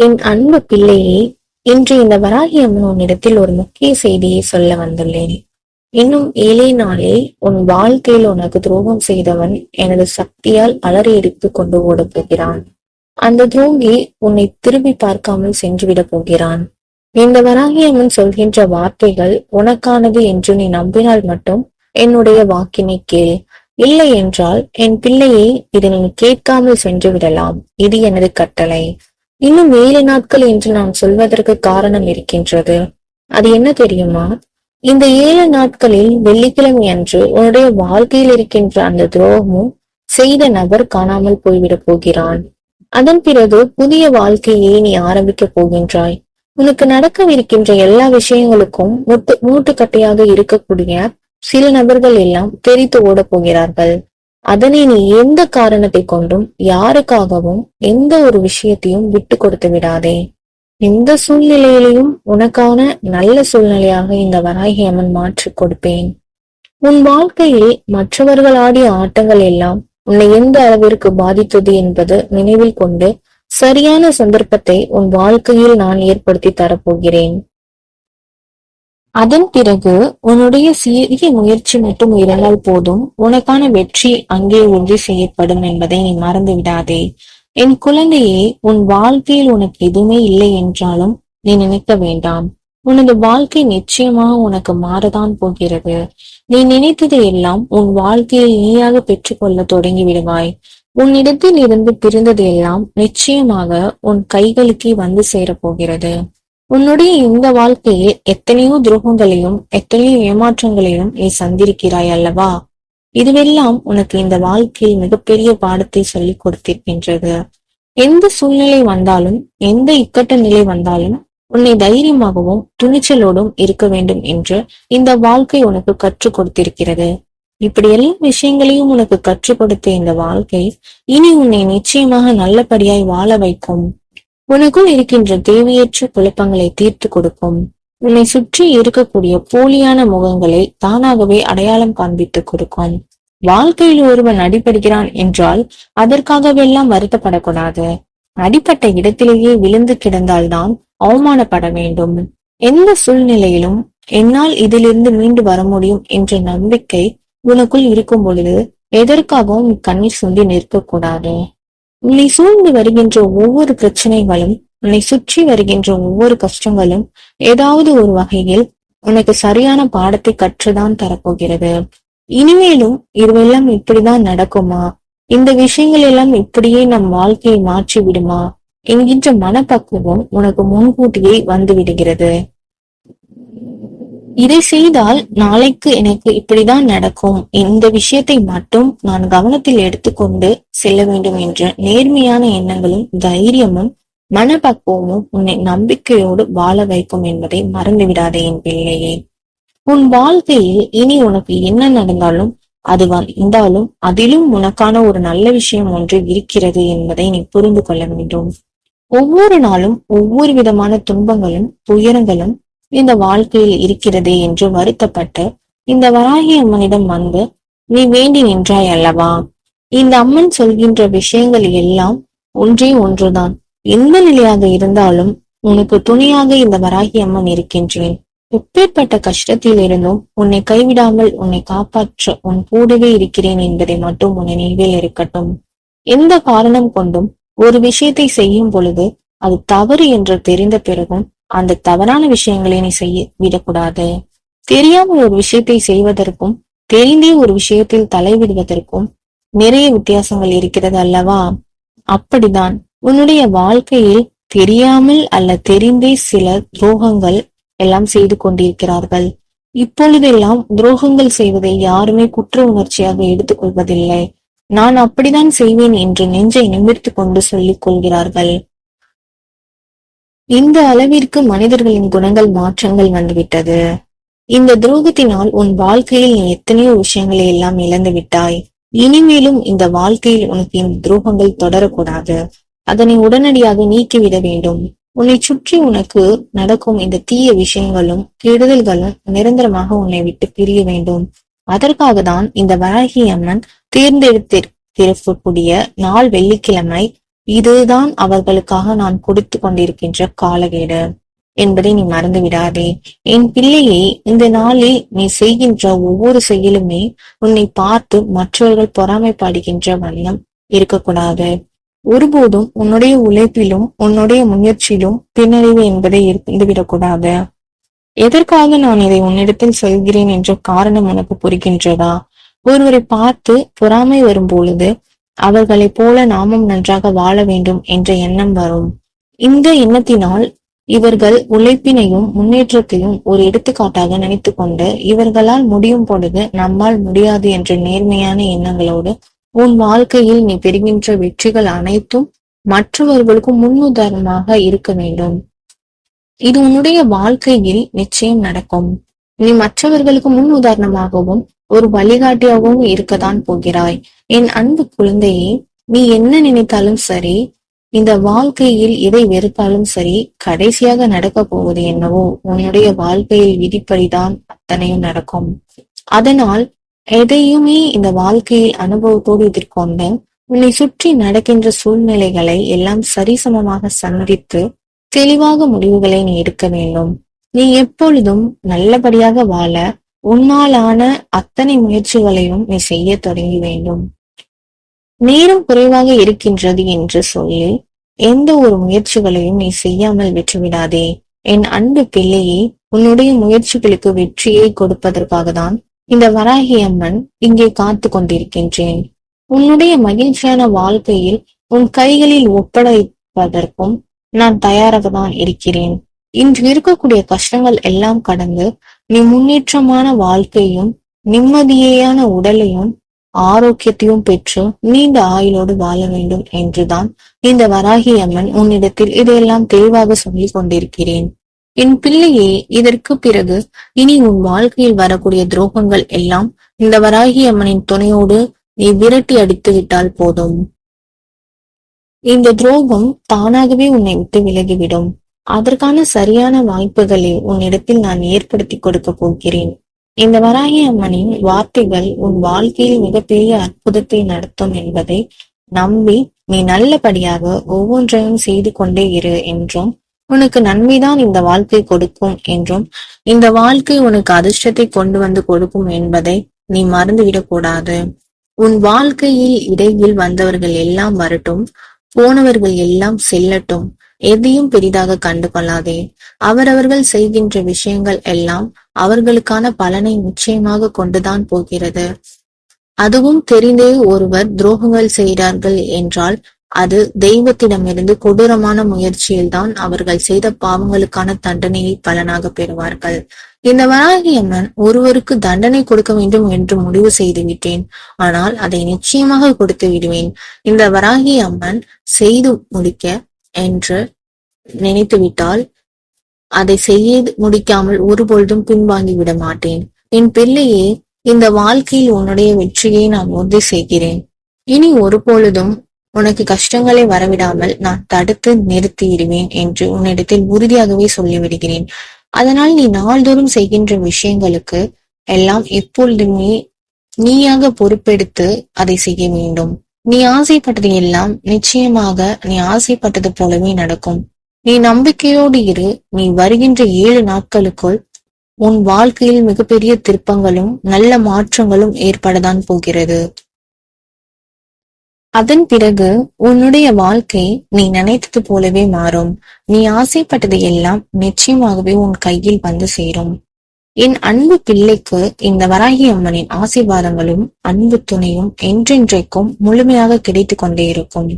என் அன்பு பிள்ளையே இன்று இந்த வராகி அம்மன் உன்னிடத்தில் ஒரு முக்கிய செய்தியை சொல்ல வந்துள்ளேன். இன்னும் ஏழே நாளில் உன் வாழ்க்கையில் உனக்கு துரோகம் செய்தவன் எனது சக்தியால் அலறி எடுத்து கொண்டு ஓடப் போகிறான். அந்த துரோகி உன்னை திரும்பி பார்க்காமல் சென்றுவிடப் போகிறான். இந்த வராகி அம்மன் சொல்கின்ற வார்த்தைகள் உனக்கானது என்று நீ நம்பினால் மட்டும் என்னுடைய வாக்கினை கேள். இல்லை என்றால் என் பிள்ளையை இதை நீ கேட்காமல் சென்று விடலாம். இது எனது கட்டளை. இன்னும் ஏழு நாட்கள் என்று நான் சொல்வதற்கு காரணம் இருக்கின்றது. அது என்ன தெரியுமா? இந்த ஏழு நாட்களில் வெள்ளிக்கிழமை அன்று உன்னுடைய வாழ்க்கையில் இருக்கின்ற அந்த துரோகமும் செய்த நபர் காணாமல் போய்விடப் போகிறான். அதன் பிறகு புதிய வாழ்க்கையை நீ ஆரம்பிக்க போகின்றாய். உனக்கு நடக்கவிருக்கின்ற எல்லா விஷயங்களுக்கும் மூட்டு மூட்டுக்கட்டையாக இருக்கக்கூடிய சில நபர்கள் எல்லாம் தெரித்து ஓடப் போகிறார்கள். அதனை நீ எந்த காரணத்தை கொண்டும் யாருக்காகவும் எந்த ஒரு விஷயத்தையும் விட்டு கொடுத்து விடாதே. எந்த சூழ்நிலையிலையும் உனக்கான நல்ல சூழ்நிலையாக இந்த வராகி அம்மன் மாற்றிக் கொடுப்பேன். உன் வாழ்க்கையில் மற்றவர்கள் ஆடிய ஆட்டங்கள் எல்லாம் உன்னை எந்த அளவிற்கு பாதித்தது என்பது நினைவில் கொண்டு சரியான சந்தர்ப்பத்தை உன் வாழ்க்கையில் நான் ஏற்படுத்தி தரப்போகிறேன். அதன் பிறகு உன்னுடைய சிறிய முயற்சி மட்டும் இருந்தால் போதும். உனக்கான வெற்றி அங்கே உறுதி செய்யப்படும் என்பதை நீ மறந்து விடாதே என் குழந்தையே உன் வாழ்க்கையில் உனக்கு எதுவுமே இல்லை என்றாலும் நீ நினைக்க வேண்டாம். உனது வாழ்க்கை நிச்சயமாக உனக்கு மாறதான் போகிறது. நீ நினைத்ததை எல்லாம் உன் வாழ்க்கையில் நீயாக பெற்றுக்கொள்ள தொடங்கி விடுவாய் உன்னிடத்தில் இருந்து பிரிந்தது எல்லாம் நிச்சயமாக உன் கைகளுக்கே வந்து சேரப்போகிறது உன்னுடைய இந்த வாழ்க்கையில் எத்தனையோ துரோகங்களையும் எத்தனையோ ஏமாற்றங்களையும் நீ சந்திருக்கிறாய் அல்லவா? இதுவெல்லாம் உனக்கு இந்த வாழ்க்கையில் மிகப்பெரிய பாடத்தை சொல்லிக் கொடுத்திருக்கின்றது. எந்த சூழ்நிலை வந்தாலும் எந்த இக்கட்ட நிலை வந்தாலும் உன்னை தைரியமாகவும் துணிச்சலோடும் இருக்க வேண்டும் என்று இந்த வாழ்க்கை உனக்கு கற்றுக் கொடுத்திருக்கிறது. இப்படி எல்லா விஷயங்களையும் உனக்கு கற்றுக் கொடுத்த இந்த வாழ்க்கை இனி உன்னை நிச்சயமாக நல்லபடியாய் வாழ வைக்கும். உனக்குள் இருக்கின்ற தேவையற்ற குழப்பங்களை தீர்த்து கொடுக்கும் உன்னை சுற்றி இருக்கக்கூடிய போலியான முகங்களை தானாகவே அடையாளம் காண்பித்து கொடுக்கும். வாழ்க்கையில் ஒருவன் அடிபடுகிறான் என்றால் அதற்காகவெல்லாம் வருத்தப்படக்கூடாது. அடிப்பட்ட இடத்திலேயே விழுந்து கிடந்தால்தான் அவமானப்பட வேண்டும். எந்த சூழ்நிலையிலும் என்னால் இதிலிருந்து மீண்டு வர முடியும் என்ற நம்பிக்கை உனக்குள் இருக்கும் பொழுது எதற்காகவும் கண்ணீர் சுண்டி நிற்கக்கூடாது. உன்னை சூழ்ந்து வருகின்ற ஒவ்வொரு பிரச்சனைகளும் உன்னை சுற்றி வருகின்ற ஒவ்வொரு கஷ்டங்களும் ஏதாவது ஒரு வகையில் உனக்கு சரியான பாடத்தை கற்றுதான் தரப்போகிறது. இனிமேலும் இதுவெல்லாம் இப்படிதான் நடக்குமா? இந்த விஷயங்கள் எல்லாம் இப்படியே நம் வாழ்க்கையை மாற்றி விடுமா என்கின்ற மனப்பக்குவம் உனக்கு முன்கூட்டியே வந்து விடுகிறது இதை செய்தால் நாளைக்கு எனக்கு இப்படிதான் நடக்கும். இந்த விஷயத்தை மட்டும் நான் கவனத்தில் எடுத்துக்கொண்டு செல்ல வேண்டும் என்ற நேர்மையான எண்ணங்களும் தைரியமும் மனப்பக்குவமும் உன்னை நம்பிக்கையோடு வாழ வைக்கும் என்பதை மறந்துவிடாதே என் பிள்ளையே. உன் வாழ்க்கையில் இனி உனக்கு என்ன நடந்தாலும் அது வந்தாலும் அதிலும் உனக்கான ஒரு நல்ல விஷயம் ஒன்று இருக்கிறது என்பதை நீ புரிந்து கொள்ள வேண்டும். ஒவ்வொரு நாளும் ஒவ்வொரு விதமான துன்பங்களும் துயரங்களும் இந்த வாழ்க்கையில் இருக்கிறதே என்று வருத்தப்பட்டு இந்த வராகி அம்மனிடம் வந்து நீ வேண்டி நின்றாய் அல்லவா? இந்த அம்மன் சொல்கின்ற விஷயங்கள் எல்லாம் ஒன்றே ஒன்றுதான். எந்த நிலையாக இருந்தாலும் உனக்கு துணையாக இந்த வராகி அம்மன் இருக்கின்றேன். எப்பேற்பட்ட கஷ்டத்தில் இருந்தும் உன்னை கைவிடாமல் உன்னை காப்பாற்ற உன் கூடவே இருக்கிறேன் என்பதை மட்டும் உன் நினைவில் இருக்கட்டும். எந்த காரணம் கொண்டும் ஒரு விஷயத்தை செய்யும் பொழுது அது தவறு என்று தெரிந்த பிறகும் அந்த தவறான விஷயங்களை நீ செய்ய விடக்கூடாது. தெரியாமல் ஒரு விஷயத்தை செய்வதற்கும் தெரிந்தே ஒரு விஷயத்தில் தலைவிடுவதற்கும் நிறைய வித்தியாசங்கள் இருக்கிறது அல்லவா? அப்படிதான் உன்னுடைய வாழ்க்கையில் தெரியாமல் அல்ல தெரிந்தே சில துரோகங்கள் எல்லாம் செய்து கொண்டிருக்கிறார்கள். இப்பொழுதெல்லாம் துரோகங்கள் செய்வதை யாருமே குற்ற உணர்ச்சியாக எடுத்துக்கொள்வதில்லை. நான் அப்படிதான் செய்வேன் என்று நெஞ்சை நிமிர்த்து கொண்டு சொல்லிக் கொள்கிறார்கள். இந்த அளவிற்கு மனிதர்களின் குணங்கள் மாற்றங்கள் வந்துவிட்டது. இந்த துரோகத்தினால் உன் வாழ்க்கையில் நீ எத்தனையோ விஷயங்களை எல்லாம் இழந்து விட்டாய். இனிமேலும் இந்த வாழ்க்கையில் உனக்கு இந்த துரோகங்கள் தொடரக்கூடாது. அதனை உடனடியாக நீக்கிவிட வேண்டும். உன்னை சுற்றி உனக்கு நடக்கும் இந்த தீய விஷயங்களும் கெடுதல்களும் நிரந்தரமாக உன்னை விட்டு பிரிய வேண்டும். அதற்காக தான் இந்த வராகி அம்மன் தேர்ந்தெடுத்திருக்கக்கூடிய நாள் வெள்ளிக்கிழமை இதுதான் அவர்களுக்காக நான் கொடுத்து கொண்டிருக்கின்ற காலகேடு என்பதை நீ மறந்து விடாதே. என் பிள்ளையை இந்த நாளில் நீ செய்கின்ற ஒவ்வொரு செயலுமே உன்னை பார்த்து மற்றவர்கள் பொறாமைப்படுகின்ற வண்ணம் இருக்கக்கூடாது. ஒருபோதும் உன்னுடைய உழைப்பிலும் உன்னுடைய முயற்சியிலும் பின்னடைவு என்பதை இருந்துவிடக்கூடாது எதற்காக நான் இதை உன்னிடத்தில் சொல்கிறேன் என்ற காரணம் உனக்கு புரிகின்றதா? ஒருவரை பார்த்து பொறாமை வரும் பொழுது அவர்களைப் போல நாமும் நன்றாக வாழ வேண்டும் என்ற எண்ணம் வரும். இந்த எண்ணத்தினால் இவர்கள் உழைப்பினையும் முன்னேற்றத்தையும் ஒரு எடுத்துக்காட்டாக நினைத்து கொண்டு இவர்களால் முடியும் பொழுது நம்மால் முடியாது என்ற நேர்மையான எண்ணங்களோடு உன் வாழ்க்கையில் நீ பெறுகின்ற வெற்றிகள் அனைத்தும் மற்றவர்களுக்கும் முன்னுதாரணமாக இருக்க வேண்டும். இது உன்னுடைய வாழ்க்கையில் நிச்சயம் நடக்கும். நீ மற்றவர்களுக்கு முன் உதாரணமாகவும் ஒரு வழிகாட்டியாகவும் இருக்கத்தான் போகிறாய். என் அன்பு குழந்தையே நீ என்ன நினைத்தாலும் சரி இந்த வாழ்க்கையில் எதை வெறுத்தாலும் சரி கடைசியாக நடக்க போவது என்னவோ உன்னுடைய வாழ்க்கையில் விதிப்படிதான் அத்தனையும் நடக்கும். அதனால் எதையுமே இந்த வாழ்க்கையில் அனுபவத்தோடு எதிர்கொண்டு உன்னை சுற்றி நடக்கின்ற சூழ்நிலைகளை எல்லாம் சரிசமமாக சந்தித்து தெளிவாக முடிவுகளை நீ எடுக்க வேண்டும். நீ எப்பொழுதும் நல்லபடியாக வாழ உன்னாலான அத்தனை முயற்சிகளையும் நீ செய்ய தொடங்கி வேண்டும். நேரம் குறைவாக இருக்கின்றது என்று சொல்லி எந்த ஒரு முயற்சிகளையும் நீ செய்யாமல் விட்டுவிடாதே. என் அன்பு பிள்ளையே உன்னுடைய முயற்சிகளுக்கு வெற்றியை கொடுப்பதற்காக தான் இந்த வராகி அம்மன் இங்கே காத்து கொண்டிருக்கின்றேன். உன்னுடைய மகிழ்ச்சியான வாழ்க்கையில் உன் கைகளில் ஒப்படைப்பதற்கும் நான் தயாராக தான் இருக்கிறேன். இன்று இருக்கக்கூடிய கஷ்டங்கள் எல்லாம் கடந்து நீ முன்னேற்றமான வாழ்க்கையும் நிம்மதியான உடலையும் ஆரோக்கியத்தையும் பெற்று நீண்ட ஆயுளோடு வாழ வேண்டும் என்றுதான் இந்த வராகி அம்மன் உன்னிடத்தில் இதையெல்லாம் தெளிவாக சொல்லிக் கொண்டிருக்கிறேன். என் பிள்ளையே இதற்கு பிறகு இனி உன் வாழ்க்கையில் வரக்கூடிய துரோகங்கள் எல்லாம் இந்த வராகி அம்மனின் துணையோடு நீ விரட்டி அடித்து விட்டால் போதும். இந்த துரோகம் தானாகவே உன்னை விட்டு விலகிவிடும். அதற்கான சரியான வாய்ப்புகளை உன்னிடத்தில் நான் ஏற்படுத்தி கொடுக்க போகிறேன். இந்த வராகி அம்மனின் வார்த்தைகள் உன் வாழ்க்கையில் மிகப்பெரிய அற்புதத்தை நடத்தும் என்பதை நம்பி நீ நல்லபடியாக ஒவ்வொன்றையும் செய்து கொண்டே இரு என்றும் உனக்கு நன்மைதான் இந்த வாழ்க்கை கொடுக்கும் என்றும் இந்த வாழ்க்கை உனக்கு அதிர்ஷ்டத்தை கொண்டு வந்து கொடுக்கும் என்பதை நீ மறந்துவிடக் கூடாது. உன் வாழ்க்கையில் இடையில் வந்தவர்கள் எல்லாம் வரட்டும் போனவர்கள் எல்லாம் செல்லட்டும். எதையும் பெரிதாக கண்டு கொள்ளாதே அவரவர்கள் செய்கின்ற விஷயங்கள் எல்லாம் அவர்களுக்கான பலனை நிச்சயமாக கொண்டுதான் போகிறது. அதுவும் தெரிந்தே ஒருவர் துரோகங்கள் செய்கிறார்கள் என்றால் அது தெய்வத்திடமிருந்து கொடூரமான முயற்சியில்தான் அவர்கள் செய்த பாவங்களுக்கான தண்டனையை பலனாக பெறுவார்கள். இந்த வராகி அம்மன் ஒருவருக்கு தண்டனை கொடுக்க வேண்டும் என்று முடிவு செய்து விட்டேன் ஆனால் அதை நிச்சயமாக கொடுத்து விடுவேன். இந்த வராகி அம்மன் செய்து முடிக்க என்று நினைத்து விட்டால் அதை செய்ய முடிக்காமல் ஒருபொழுதும் பின்வாங்கி விட மாட்டேன். என் பிள்ளையே இந்த வாழ்க்கையில் உன்னுடைய வெற்றியை நான் உறுதி செய்கிறேன். இனி ஒருபொழுதும் உனக்கு கஷ்டங்களை வரவிடாமல் நான் தடுத்து நிறுத்திடுவேன் என்று உன்னிடத்தில் உறுதியாகவே சொல்லிவிடுகிறேன். அதனால் நீ நாள்தோறும் செய்கின்ற விஷயங்களுக்கு எல்லாம் எப்பொழுதுமே நீயாக பொறுப்பெடுத்து அதை செய்ய வேண்டும். நீ ஆசைப்பட்டது எல்லாம் நிச்சயமாக நீ ஆசைப்பட்டது போலவே நடக்கும். நீ நம்பிக்கையோடு இரு நீ வருகின்ற ஏழு நாட்களுக்குள் உன் வாழ்க்கையில் மிகப்பெரிய திருப்பங்களும் நல்ல மாற்றங்களும் ஏற்படத்தான் போகிறது. அதன் பிறகு உன்னுடைய வாழ்க்கை நீ நினைத்தது போலவே மாறும். நீ ஆசைப்பட்டது எல்லாம் நிச்சயமாகவே உன் கையில் வந்து சேரும். என் அன்பு பிள்ளைக்கு இந்த வராகி அம்மனின் ஆசீர்வாதங்களும் அன்பு துணையும் என்றென்றைக்கும் முழுமையாக கிடைத்து கொண்டே இருக்கும்.